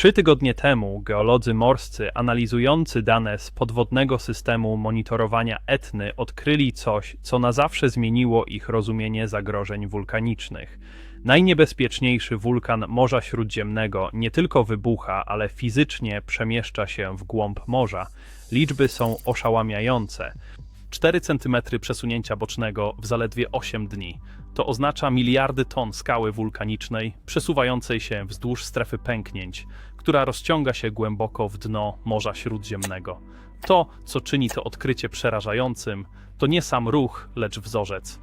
Trzy tygodnie temu geolodzy morscy analizujący dane z podwodnego systemu monitorowania Etny odkryli coś, co na zawsze zmieniło ich rozumienie zagrożeń wulkanicznych. Najniebezpieczniejszy wulkan Morza Śródziemnego nie tylko wybucha, ale fizycznie przemieszcza się w głąb morza. Liczby są oszałamiające. 4 cm przesunięcia bocznego w zaledwie 8 dni. To oznacza miliardy ton skały wulkanicznej przesuwającej się wzdłuż strefy pęknięć, która rozciąga się głęboko w dno Morza Śródziemnego. To, co czyni to odkrycie przerażającym, to nie sam ruch, lecz wzorzec.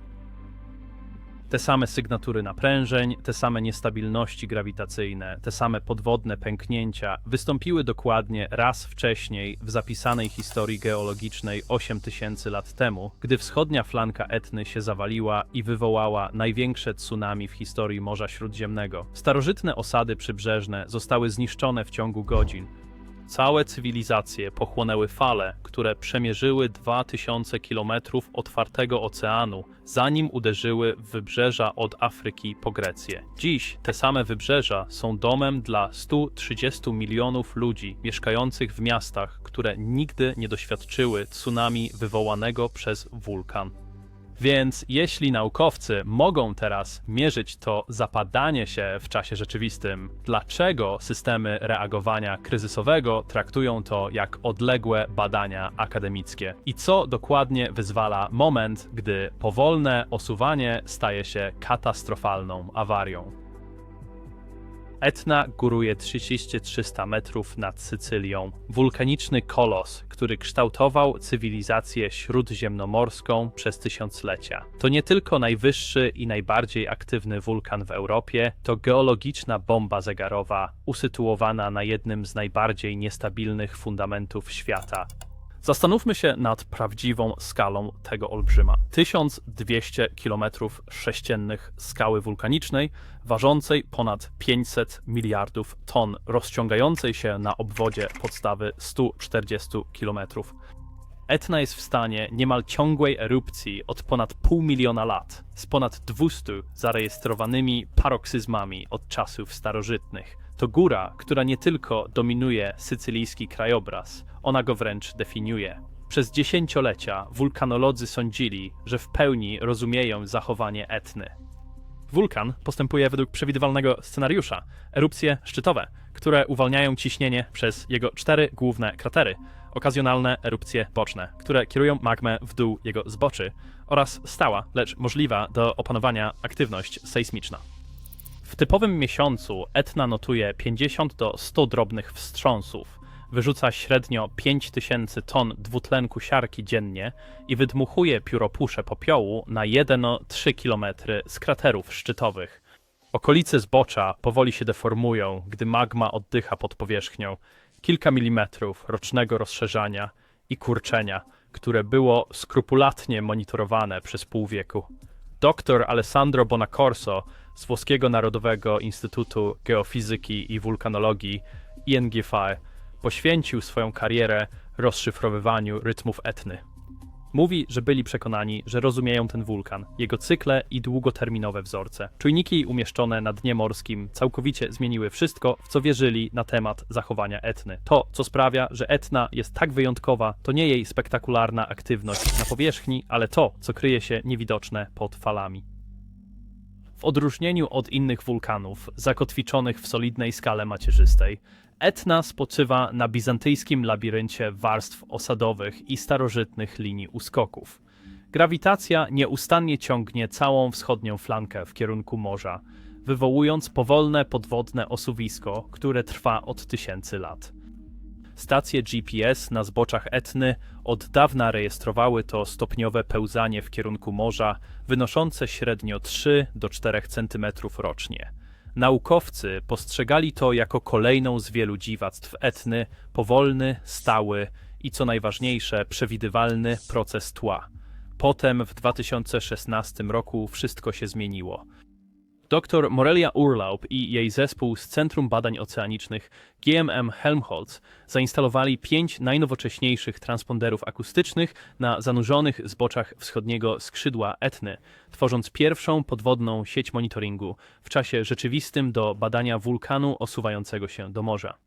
Te same sygnatury naprężeń, te same niestabilności grawitacyjne, te same podwodne pęknięcia wystąpiły dokładnie raz wcześniej w zapisanej historii geologicznej 8000 lat temu, gdy wschodnia flanka Etny się zawaliła i wywołała największe tsunami w historii Morza Śródziemnego. Starożytne osady przybrzeżne zostały zniszczone w ciągu godzin. Całe cywilizacje pochłonęły fale, które przemierzyły 2000 kilometrów otwartego oceanu, zanim uderzyły w wybrzeża od Afryki po Grecję. Dziś te same wybrzeża są domem dla 130 milionów ludzi mieszkających w miastach, które nigdy nie doświadczyły tsunami wywołanego przez wulkan. Więc jeśli naukowcy mogą teraz mierzyć to zapadanie się w czasie rzeczywistym, dlaczego systemy reagowania kryzysowego traktują to jak odległe badania akademickie? I co dokładnie wyzwala moment, gdy powolne osuwanie staje się katastrofalną awarią? Etna góruje 3300 metrów nad Sycylią. Wulkaniczny kolos, który kształtował cywilizację śródziemnomorską przez tysiąclecia. To nie tylko najwyższy i najbardziej aktywny wulkan w Europie, to geologiczna bomba zegarowa, usytuowana na jednym z najbardziej niestabilnych fundamentów świata. Zastanówmy się nad prawdziwą skalą tego olbrzyma. 1200 km sześciennych skały wulkanicznej, ważącej ponad 500 miliardów ton, rozciągającej się na obwodzie podstawy 140 km. Etna jest w stanie niemal ciągłej erupcji od ponad pół miliona lat, z ponad 200 zarejestrowanymi paroksyzmami od czasów starożytnych. To góra, która nie tylko dominuje sycylijski krajobraz, ona go wręcz definiuje. Przez dziesięciolecia wulkanolodzy sądzili, że w pełni rozumieją zachowanie Etny. Wulkan postępuje według przewidywalnego scenariusza. Erupcje szczytowe, które uwalniają ciśnienie przez jego cztery główne kratery, okazjonalne erupcje boczne, które kierują magmę w dół jego zboczy oraz stała, lecz możliwa do opanowania aktywność sejsmiczna. W typowym miesiącu Etna notuje 50 do 100 drobnych wstrząsów, wyrzuca średnio 5000 ton dwutlenku siarki dziennie i wydmuchuje pióropusze popiołu na 1-3 km z kraterów szczytowych. Okolice zbocza powoli się deformują, gdy magma oddycha pod powierzchnią. Kilka milimetrów rocznego rozszerzania i kurczenia, które było skrupulatnie monitorowane przez pół wieku. Dr Alessandro Bonacorso z Włoskiego Narodowego Instytutu Geofizyki i Wulkanologii INGFI poświęcił swoją karierę rozszyfrowywaniu rytmów Etny. Mówi, że byli przekonani, że rozumieją ten wulkan, jego cykle i długoterminowe wzorce. Czujniki umieszczone na dnie morskim całkowicie zmieniły wszystko, w co wierzyli na temat zachowania Etny. To, co sprawia, że Etna jest tak wyjątkowa, to nie jej spektakularna aktywność na powierzchni, ale to, co kryje się niewidoczne pod falami. W odróżnieniu od innych wulkanów, zakotwiczonych w solidnej skale macierzystej, Etna spoczywa na bizantyjskim labiryncie warstw osadowych i starożytnych linii uskoków. Grawitacja nieustannie ciągnie całą wschodnią flankę w kierunku morza, wywołując powolne podwodne osuwisko, które trwa od tysięcy lat. Stacje GPS na zboczach Etny od dawna rejestrowały to stopniowe pełzanie w kierunku morza, wynoszące średnio 3 do 4 cm rocznie. Naukowcy postrzegali to jako kolejną z wielu dziwactw Etny, powolny, stały i co najważniejsze, przewidywalny proces tła. Potem w 2016 roku wszystko się zmieniło. Dr Morelia Urlaub i jej zespół z Centrum Badań Oceanicznych GMM Helmholtz zainstalowali pięć najnowocześniejszych transponderów akustycznych na zanurzonych zboczach wschodniego skrzydła Etny, tworząc pierwszą podwodną sieć monitoringu w czasie rzeczywistym do badania wulkanu osuwającego się do morza.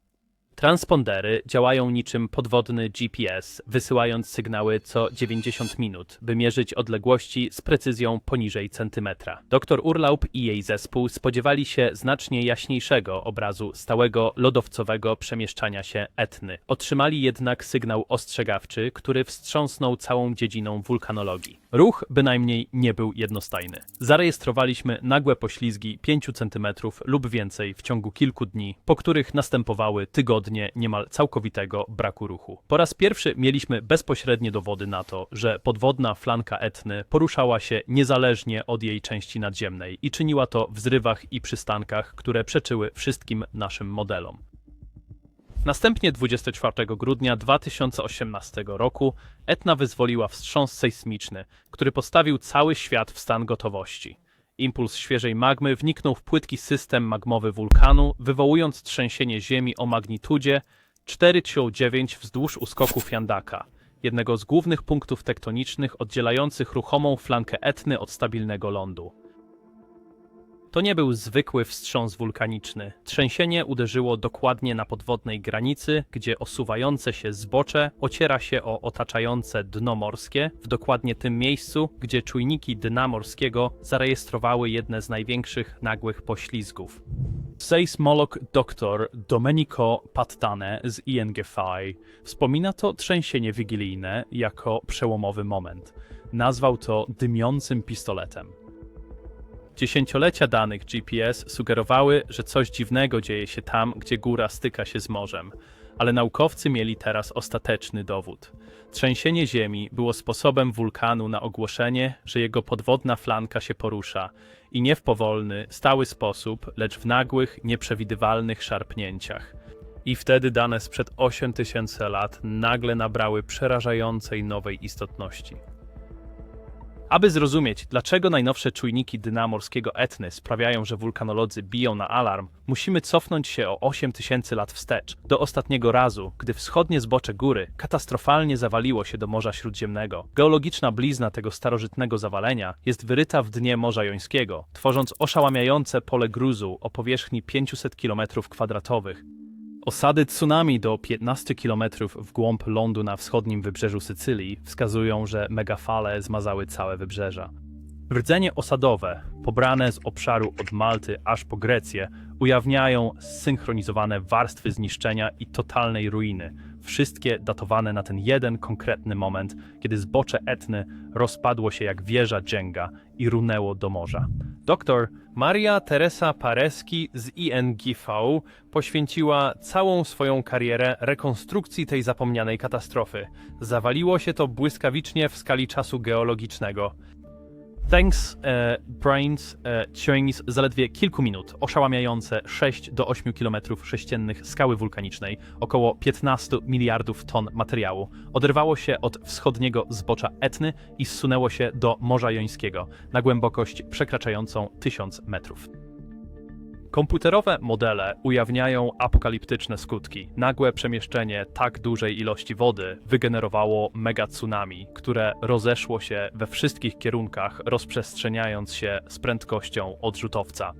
Transpondery działają niczym podwodny GPS, wysyłając sygnały co 90 minut, by mierzyć odległości z precyzją poniżej centymetra. Dr Urlaub i jej zespół spodziewali się znacznie jaśniejszego obrazu stałego lodowcowego przemieszczania się Etny. Otrzymali jednak sygnał ostrzegawczy, który wstrząsnął całą dziedziną wulkanologii. Ruch bynajmniej nie był jednostajny. Zarejestrowaliśmy nagłe poślizgi 5 cm lub więcej w ciągu kilku dni, po których następowały tygodnie niemal całkowitego braku ruchu. Po raz pierwszy mieliśmy bezpośrednie dowody na to, że podwodna flanka Etny poruszała się niezależnie od jej części nadziemnej i czyniła to w zrywach i przystankach, które przeczyły wszystkim naszym modelom. Następnie 24 grudnia 2018 roku Etna wyzwoliła wstrząs sejsmiczny, który postawił cały świat w stan gotowości. Impuls świeżej magmy wniknął w płytki system magmowy wulkanu, wywołując trzęsienie ziemi o magnitudzie 4,9 wzdłuż uskoku Fiandaka, jednego z głównych punktów tektonicznych oddzielających ruchomą flankę Etny od stabilnego lądu. To nie był zwykły wstrząs wulkaniczny. Trzęsienie uderzyło dokładnie na podwodnej granicy, gdzie osuwające się zbocze ociera się o otaczające dno morskie, w dokładnie tym miejscu, gdzie czujniki dna morskiego zarejestrowały jedne z największych nagłych poślizgów. Sejsmolog dr Domenico Pattane z INGFI wspomina to trzęsienie wigilijne jako przełomowy moment. Nazwał to dymiącym pistoletem. Dziesięciolecia danych GPS sugerowały, że coś dziwnego dzieje się tam, gdzie góra styka się z morzem, ale naukowcy mieli teraz ostateczny dowód. Trzęsienie Ziemi było sposobem wulkanu na ogłoszenie, że jego podwodna flanka się porusza i nie w powolny, stały sposób, lecz w nagłych, nieprzewidywalnych szarpnięciach. I wtedy dane sprzed 8000 lat nagle nabrały przerażającej nowej istotności. Aby zrozumieć, dlaczego najnowsze czujniki dna morskiego Etny sprawiają, że wulkanolodzy biją na alarm, musimy cofnąć się o 8000 lat wstecz, do ostatniego razu, gdy wschodnie zbocze góry katastrofalnie zawaliło się do Morza Śródziemnego. Geologiczna blizna tego starożytnego zawalenia jest wyryta w dnie Morza Jońskiego, tworząc oszałamiające pole gruzu o powierzchni 500 km2. Osady tsunami do 15 km w głąb lądu na wschodnim wybrzeżu Sycylii wskazują, że megafale zmazały całe wybrzeża. Rdzenie osadowe, pobrane z obszaru od Malty aż po Grecję, ujawniają zsynchronizowane warstwy zniszczenia i totalnej ruiny, wszystkie datowane na ten jeden konkretny moment, kiedy zbocze Etny rozpadło się jak wieża Dżenga i runęło do morza. Doktor Maria Teresa Pareski z INGV poświęciła całą swoją karierę rekonstrukcji tej zapomnianej katastrofy. Zawaliło się to błyskawicznie w skali czasu geologicznego. Thanks e, Brains e, zaledwie kilku minut oszałamiające 6 do 8 km sześciennych skały wulkanicznej, około 15 miliardów ton materiału, oderwało się od wschodniego zbocza Etny i zsunęło się do Morza Jońskiego na głębokość przekraczającą 1000 metrów. Komputerowe modele ujawniają apokaliptyczne skutki. Nagłe przemieszczenie tak dużej ilości wody wygenerowało mega tsunami, które rozeszło się we wszystkich kierunkach, rozprzestrzeniając się z prędkością odrzutowca.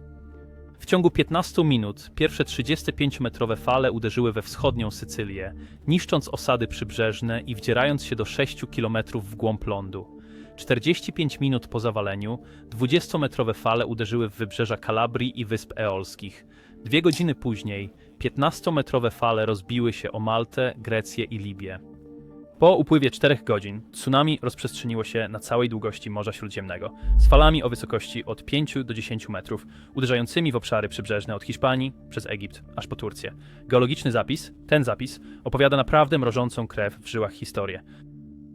W ciągu 15 minut pierwsze 35-metrowe fale uderzyły we wschodnią Sycylię, niszcząc osady przybrzeżne i wdzierając się do 6 km w głąb lądu. 45 minut po zawaleniu 20-metrowe fale uderzyły w wybrzeża Kalabrii i Wysp Eolskich. Dwie godziny później 15-metrowe fale rozbiły się o Maltę, Grecję i Libię. Po upływie 4 godzin tsunami rozprzestrzeniło się na całej długości Morza Śródziemnego, z falami o wysokości od 5 do 10 metrów, uderzającymi w obszary przybrzeżne od Hiszpanii przez Egipt aż po Turcję. Geologiczny zapis, ten zapis, opowiada naprawdę mrożącą krew w żyłach historię.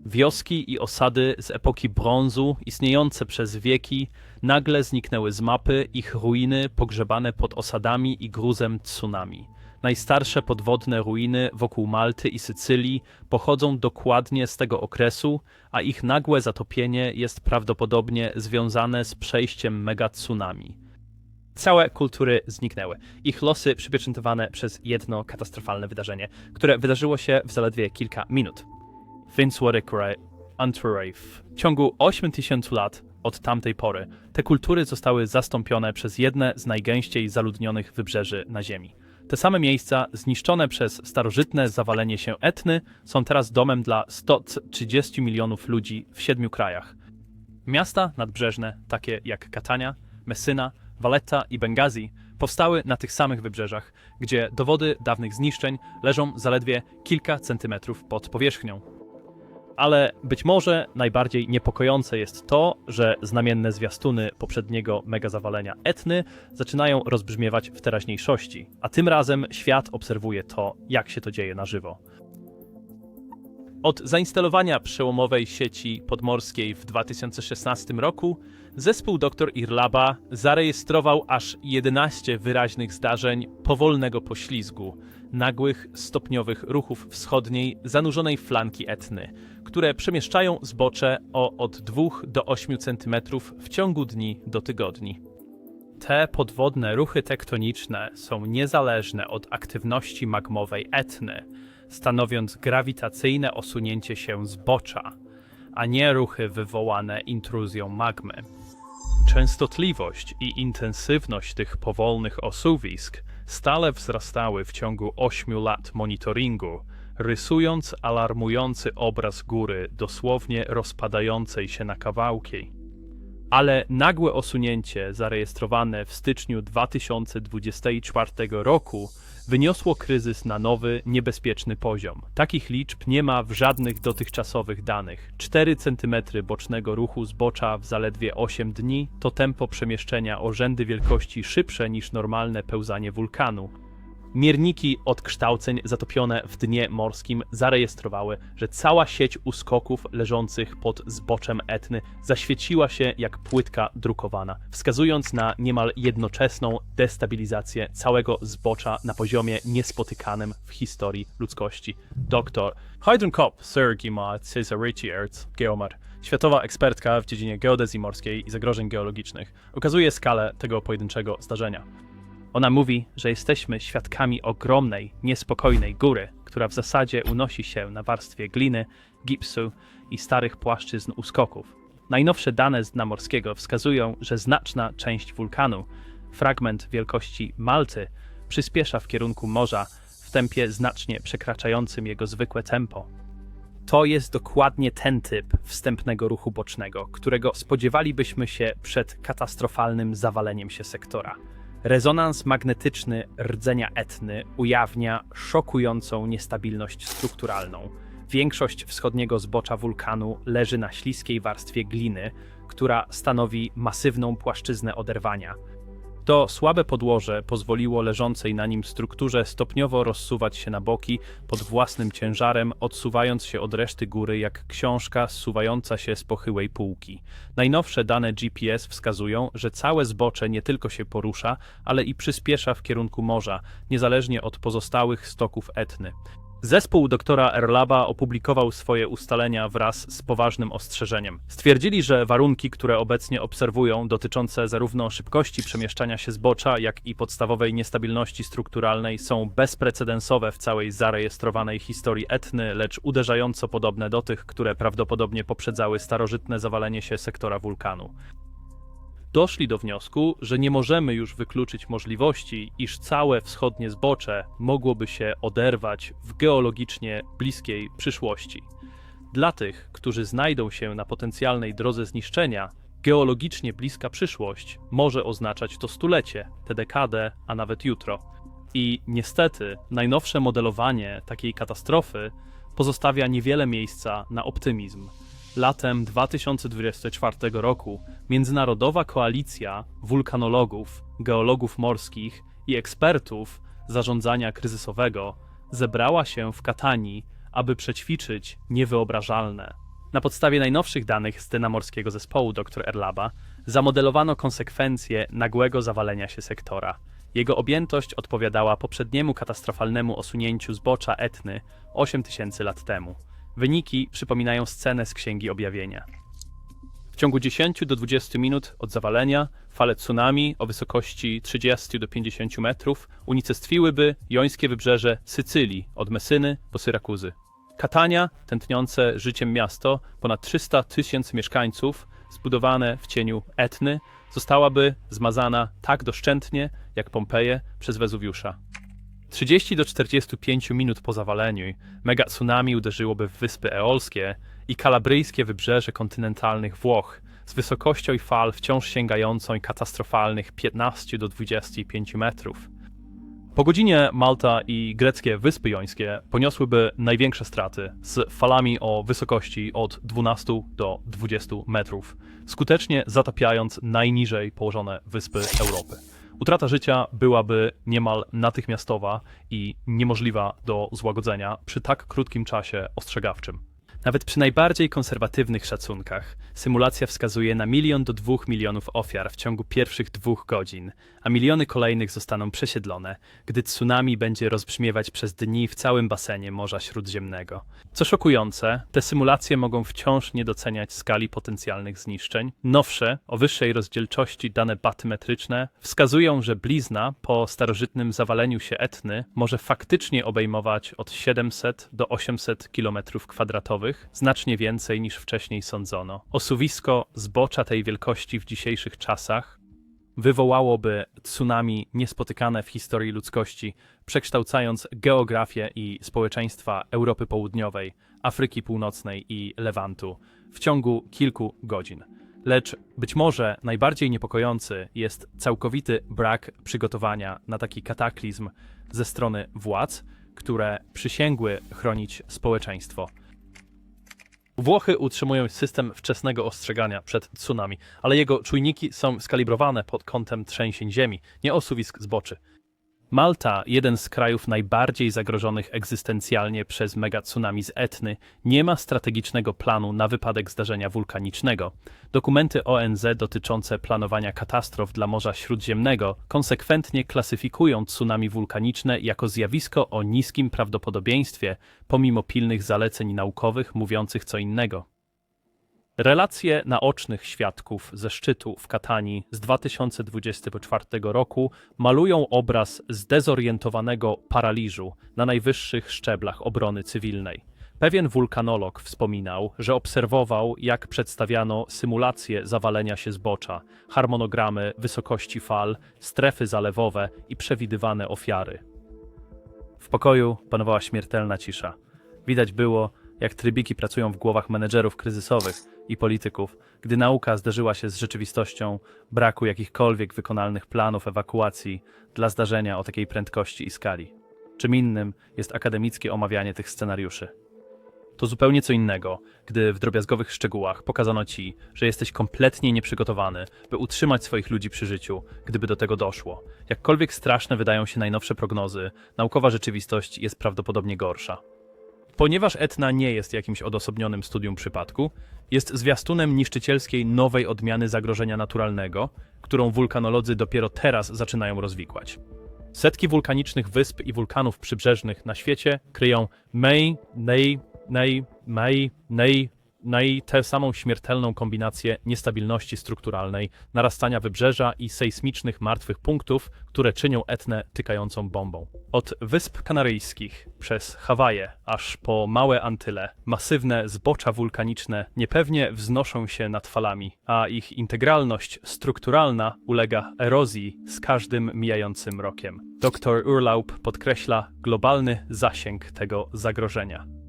Wioski i osady z epoki brązu, istniejące przez wieki, nagle zniknęły z mapy, ich ruiny pogrzebane pod osadami i gruzem tsunami. Najstarsze podwodne ruiny wokół Malty i Sycylii pochodzą dokładnie z tego okresu, a ich nagłe zatopienie jest prawdopodobnie związane z przejściem megatsunami. Całe kultury zniknęły. Ich losy przypieczętowane przez jedno katastrofalne wydarzenie, które wydarzyło się w zaledwie kilka minut. Finswaterkrai Antwerp. W ciągu 8000 lat od tamtej pory te kultury zostały zastąpione przez jedne z najgęściej zaludnionych wybrzeży na Ziemi. Te same miejsca, zniszczone przez starożytne zawalenie się Etny, są teraz domem dla 130 milionów ludzi w siedmiu krajach. Miasta nadbrzeżne, takie jak Katania, Messyna, Valletta i Bengazi, powstały na tych samych wybrzeżach, gdzie dowody dawnych zniszczeń leżą zaledwie kilka centymetrów pod powierzchnią. Ale być może najbardziej niepokojące jest to, że znamienne zwiastuny poprzedniego megazawalenia Etny zaczynają rozbrzmiewać w teraźniejszości, a tym razem świat obserwuje to, jak się to dzieje na żywo. Od zainstalowania przełomowej sieci podmorskiej w 2016 roku zespół dr Irlaba zarejestrował aż 11 wyraźnych zdarzeń powolnego poślizgu, nagłych, stopniowych ruchów wschodniej, zanurzonej flanki Etny, które przemieszczają zbocze o od 2 do 8 cm w ciągu dni do tygodni. Te podwodne ruchy tektoniczne są niezależne od aktywności magmowej Etny, stanowiąc grawitacyjne osunięcie się zbocza, a nie ruchy wywołane intruzją magmy. Częstotliwość i intensywność tych powolnych osuwisk stale wzrastały w ciągu 8 lat monitoringu, rysując alarmujący obraz góry dosłownie rozpadającej się na kawałki. Ale nagłe osunięcie zarejestrowane w styczniu 2024 roku wyniosło kryzys na nowy, niebezpieczny poziom. Takich liczb nie ma w żadnych dotychczasowych danych. 4 cm bocznego ruchu zbocza w zaledwie 8 dni to tempo przemieszczenia o rzędy wielkości szybsze niż normalne pełzanie wulkanu. Mierniki odkształceń zatopione w dnie morskim zarejestrowały, że cała sieć uskoków leżących pod zboczem Etny zaświeciła się jak płytka drukowana, wskazując na niemal jednoczesną destabilizację całego zbocza na poziomie niespotykanym w historii ludzkości. Dr. Heidrun Kopp, Sir Gima Geomar, światowa ekspertka w dziedzinie geodezji morskiej i zagrożeń geologicznych, ukazuje skalę tego pojedynczego zdarzenia. Ona mówi, że jesteśmy świadkami ogromnej, niespokojnej góry, która w zasadzie unosi się na warstwie gliny, gipsu i starych płaszczyzn uskoków. Najnowsze dane z dna morskiego wskazują, że znaczna część wulkanu, fragment wielkości Malty, przyspiesza w kierunku morza w tempie znacznie przekraczającym jego zwykłe tempo. To jest dokładnie ten typ wstępnego ruchu bocznego, którego spodziewalibyśmy się przed katastrofalnym zawaleniem się sektora. Rezonans magnetyczny rdzenia Etny ujawnia szokującą niestabilność strukturalną. Większość wschodniego zbocza wulkanu leży na śliskiej warstwie gliny, która stanowi masywną płaszczyznę oderwania. To słabe podłoże pozwoliło leżącej na nim strukturze stopniowo rozsuwać się na boki pod własnym ciężarem, odsuwając się od reszty góry jak książka zsuwająca się z pochyłej półki. Najnowsze dane GPS wskazują, że całe zbocze nie tylko się porusza, ale i przyspiesza w kierunku morza, niezależnie od pozostałych stoków Etny. Zespół doktora Erlaba opublikował swoje ustalenia wraz z poważnym ostrzeżeniem. Stwierdzili, że warunki, które obecnie obserwują, dotyczące zarówno szybkości przemieszczania się zbocza, jak i podstawowej niestabilności strukturalnej, są bezprecedensowe w całej zarejestrowanej historii Etny, lecz uderzająco podobne do tych, które prawdopodobnie poprzedzały starożytne zawalenie się sektora wulkanu doszli do wniosku, że nie możemy już wykluczyć możliwości, iż całe wschodnie zbocze mogłoby się oderwać w geologicznie bliskiej przyszłości. Dla tych, którzy znajdą się na potencjalnej drodze zniszczenia, geologicznie bliska przyszłość może oznaczać to stulecie, tę dekadę, a nawet jutro. I niestety, najnowsze modelowanie takiej katastrofy pozostawia niewiele miejsca na optymizm. Latem 2024 roku międzynarodowa koalicja wulkanologów, geologów morskich i ekspertów zarządzania kryzysowego zebrała się w Katanii, aby przećwiczyć niewyobrażalne. Na podstawie najnowszych danych z dna morskiego zespołu dr Erlaba zamodelowano konsekwencje nagłego zawalenia się sektora. Jego objętość odpowiadała poprzedniemu katastrofalnemu osunięciu zbocza Etny 8000 lat temu. Wyniki przypominają scenę z Księgi Objawienia. W ciągu 10 do 20 minut od zawalenia fale tsunami o wysokości 30 do 50 metrów unicestwiłyby jońskie wybrzeże Sycylii od Messyny po Syrakuzy. Katania, tętniące życiem miasto, ponad 300 tysięcy mieszkańców, zbudowane w cieniu Etny, zostałaby zmazana tak doszczętnie jak Pompeje przez Wezuwiusza. 30 do 45 minut po zawaleniu mega tsunami uderzyłoby w Wyspy Eolskie i kalabryjskie wybrzeże kontynentalnych Włoch z wysokością fal wciąż sięgającą katastrofalnych 15 do 25 metrów. Po godzinie Malta i greckie Wyspy Jońskie poniosłyby największe straty z falami o wysokości od 12 do 20 metrów, skutecznie zatapiając najniżej położone wyspy Europy. Utrata życia byłaby niemal natychmiastowa i niemożliwa do złagodzenia przy tak krótkim czasie ostrzegawczym. Nawet przy najbardziej konserwatywnych szacunkach, symulacja wskazuje na milion do dwóch milionów ofiar w ciągu pierwszych dwóch godzin, a miliony kolejnych zostaną przesiedlone, gdy tsunami będzie rozbrzmiewać przez dni w całym basenie Morza Śródziemnego. Co szokujące, te symulacje mogą wciąż nie doceniać skali potencjalnych zniszczeń. Nowsze, o wyższej rozdzielczości dane batymetryczne wskazują, że blizna po starożytnym zawaleniu się Etny może faktycznie obejmować od 700 do 800 km kwadratowych, znacznie więcej niż wcześniej sądzono. Osuwisko zbocza tej wielkości w dzisiejszych czasach wywołałoby tsunami niespotykane w historii ludzkości, przekształcając geografię i społeczeństwa Europy Południowej, Afryki Północnej i Lewantu w ciągu kilku godzin. Lecz być może najbardziej niepokojący jest całkowity brak przygotowania na taki kataklizm ze strony władz, które przysięgły chronić społeczeństwo. Włochy utrzymują system wczesnego ostrzegania przed tsunami, ale jego czujniki są skalibrowane pod kątem trzęsień ziemi, nie osuwisk zboczy. Malta, jeden z krajów najbardziej zagrożonych egzystencjalnie przez megatsunami z Etny, nie ma strategicznego planu na wypadek zdarzenia wulkanicznego. Dokumenty ONZ dotyczące planowania katastrof dla Morza Śródziemnego konsekwentnie klasyfikują tsunami wulkaniczne jako zjawisko o niskim prawdopodobieństwie, pomimo pilnych zaleceń naukowych mówiących co innego. Relacje naocznych świadków ze szczytu w Katani z 2024 roku malują obraz zdezorientowanego paraliżu na najwyższych szczeblach obrony cywilnej. Pewien wulkanolog wspominał, że obserwował, jak przedstawiano symulacje zawalenia się zbocza, harmonogramy wysokości fal, strefy zalewowe i przewidywane ofiary. W pokoju panowała śmiertelna cisza. Widać było, jak trybiki pracują w głowach menedżerów kryzysowych i polityków, gdy nauka zderzyła się z rzeczywistością braku jakichkolwiek wykonalnych planów ewakuacji dla zdarzenia o takiej prędkości i skali. Czym innym jest akademickie omawianie tych scenariuszy. To zupełnie co innego, gdy w drobiazgowych szczegółach pokazano ci, że jesteś kompletnie nieprzygotowany, by utrzymać swoich ludzi przy życiu, gdyby do tego doszło. Jakkolwiek straszne wydają się najnowsze prognozy, naukowa rzeczywistość jest prawdopodobnie gorsza. Ponieważ Etna nie jest jakimś odosobnionym studium przypadku, jest zwiastunem niszczycielskiej nowej odmiany zagrożenia naturalnego, którą wulkanolodzy dopiero teraz zaczynają rozwikłać. Setki wulkanicznych wysp i wulkanów przybrzeżnych na świecie kryją mej, nej, nej, mej, nej, nej tę samą śmiertelną kombinację niestabilności strukturalnej, narastania wybrzeża i sejsmicznych martwych punktów, które czynią Etnę tykającą bombą. Od Wysp Kanaryjskich przez Hawaje aż po małe Antyle, masywne zbocza wulkaniczne niepewnie wznoszą się nad falami, a ich integralność strukturalna ulega erozji z każdym mijającym rokiem. Dr Urlaub podkreśla globalny zasięg tego zagrożenia.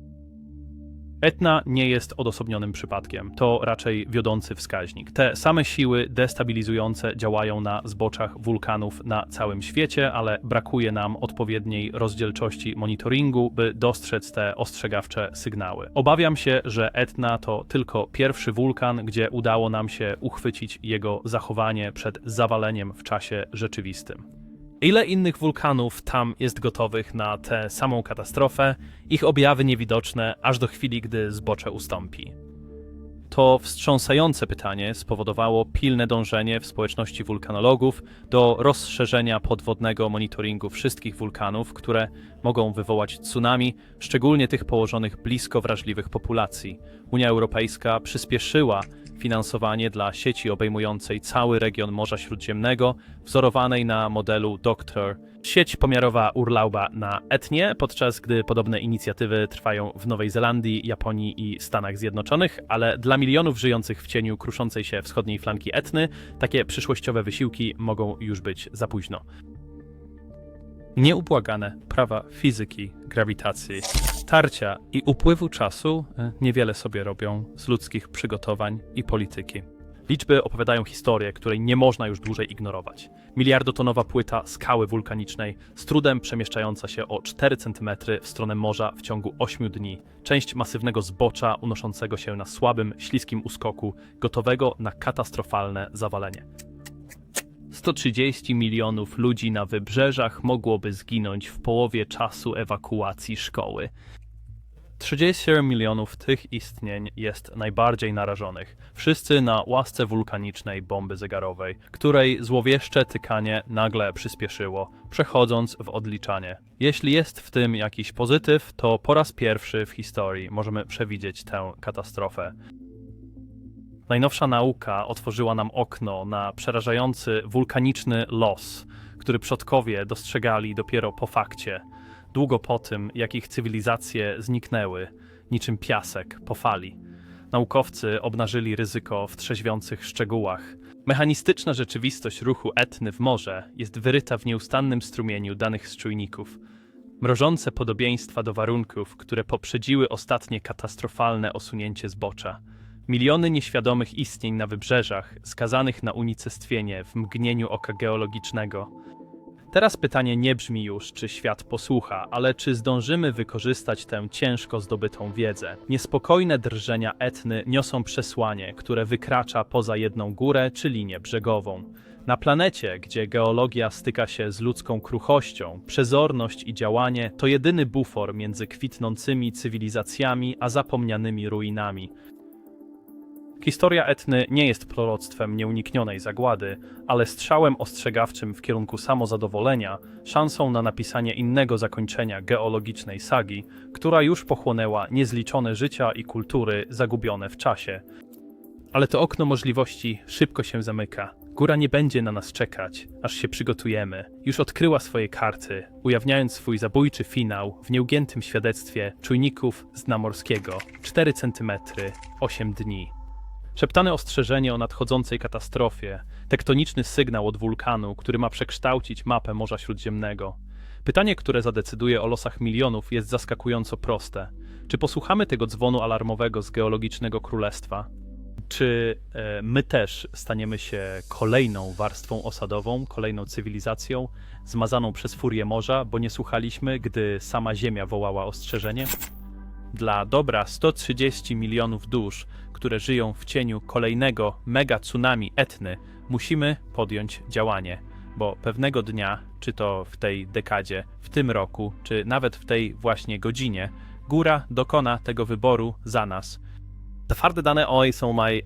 Etna nie jest odosobnionym przypadkiem, to raczej wiodący wskaźnik. Te same siły destabilizujące działają na zboczach wulkanów na całym świecie, ale brakuje nam odpowiedniej rozdzielczości monitoringu, by dostrzec te ostrzegawcze sygnały. Obawiam się, że Etna to tylko pierwszy wulkan, gdzie udało nam się uchwycić jego zachowanie przed zawaleniem w czasie rzeczywistym. Ile innych wulkanów tam jest gotowych na tę samą katastrofę, ich objawy niewidoczne aż do chwili, gdy zbocze ustąpi? To wstrząsające pytanie spowodowało pilne dążenie w społeczności wulkanologów do rozszerzenia podwodnego monitoringu wszystkich wulkanów, które mogą wywołać tsunami, szczególnie tych położonych blisko wrażliwych populacji. Unia Europejska przyspieszyła finansowanie dla sieci obejmującej cały region Morza Śródziemnego, wzorowanej na modelu Doctor. Sieć pomiarowa urlauba na Etnie, podczas gdy podobne inicjatywy trwają w Nowej Zelandii, Japonii i Stanach Zjednoczonych, ale dla milionów żyjących w cieniu kruszącej się wschodniej flanki Etny, takie przyszłościowe wysiłki mogą już być za późno. Nieubłagane prawa fizyki, grawitacji, tarcia i upływu czasu e, niewiele sobie robią z ludzkich przygotowań i polityki. Liczby opowiadają historię, której nie można już dłużej ignorować. Miliardotonowa płyta skały wulkanicznej, z trudem przemieszczająca się o 4 cm w stronę morza w ciągu 8 dni. Część masywnego zbocza unoszącego się na słabym, śliskim uskoku, gotowego na katastrofalne zawalenie. 130 milionów ludzi na wybrzeżach mogłoby zginąć w połowie czasu ewakuacji szkoły. 37 milionów tych istnień jest najbardziej narażonych. Wszyscy na łasce wulkanicznej bomby zegarowej, której złowieszcze tykanie nagle przyspieszyło, przechodząc w odliczanie. Jeśli jest w tym jakiś pozytyw, to po raz pierwszy w historii możemy przewidzieć tę katastrofę. Najnowsza nauka otworzyła nam okno na przerażający wulkaniczny los, który przodkowie dostrzegali dopiero po fakcie, długo po tym, jak ich cywilizacje zniknęły, niczym piasek po fali. Naukowcy obnażyli ryzyko w trzeźwiących szczegółach. Mechanistyczna rzeczywistość ruchu etny w morze jest wyryta w nieustannym strumieniu danych z czujników. Mrożące podobieństwa do warunków, które poprzedziły ostatnie katastrofalne osunięcie zbocza. Miliony nieświadomych istnień na wybrzeżach, skazanych na unicestwienie w mgnieniu oka geologicznego. Teraz pytanie nie brzmi już, czy świat posłucha, ale czy zdążymy wykorzystać tę ciężko zdobytą wiedzę. Niespokojne drżenia etny niosą przesłanie, które wykracza poza jedną górę czy linię brzegową. Na planecie, gdzie geologia styka się z ludzką kruchością, przezorność i działanie to jedyny bufor między kwitnącymi cywilizacjami a zapomnianymi ruinami. Historia Etny nie jest proroctwem nieuniknionej zagłady, ale strzałem ostrzegawczym w kierunku samozadowolenia, szansą na napisanie innego zakończenia geologicznej sagi, która już pochłonęła niezliczone życia i kultury zagubione w czasie. Ale to okno możliwości szybko się zamyka. Góra nie będzie na nas czekać, aż się przygotujemy. Już odkryła swoje karty, ujawniając swój zabójczy finał w nieugiętym świadectwie czujników z dna morskiego 4 cm 8 dni. Szeptane ostrzeżenie o nadchodzącej katastrofie, tektoniczny sygnał od wulkanu, który ma przekształcić mapę Morza Śródziemnego. Pytanie, które zadecyduje o losach milionów, jest zaskakująco proste. Czy posłuchamy tego dzwonu alarmowego z geologicznego królestwa? Czy e, my też staniemy się kolejną warstwą osadową, kolejną cywilizacją, zmazaną przez furię morza, bo nie słuchaliśmy, gdy sama Ziemia wołała ostrzeżenie? Dla dobra 130 milionów dusz, które żyją w cieniu kolejnego mega tsunami etny, musimy podjąć działanie, bo pewnego dnia, czy to w tej dekadzie, w tym roku, czy nawet w tej właśnie godzinie, góra dokona tego wyboru za nas. Twarde dane oj są maj,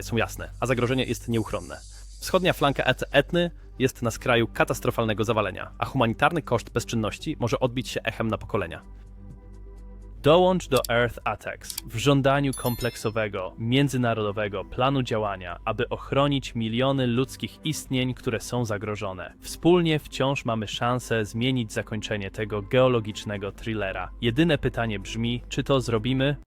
są jasne, a zagrożenie jest nieuchronne. Wschodnia flanka et etny jest na skraju katastrofalnego zawalenia, a humanitarny koszt bezczynności może odbić się echem na pokolenia. Dołącz do Earth Attacks w żądaniu kompleksowego, międzynarodowego planu działania, aby ochronić miliony ludzkich istnień, które są zagrożone. Wspólnie wciąż mamy szansę zmienić zakończenie tego geologicznego thrillera. Jedyne pytanie brzmi, czy to zrobimy?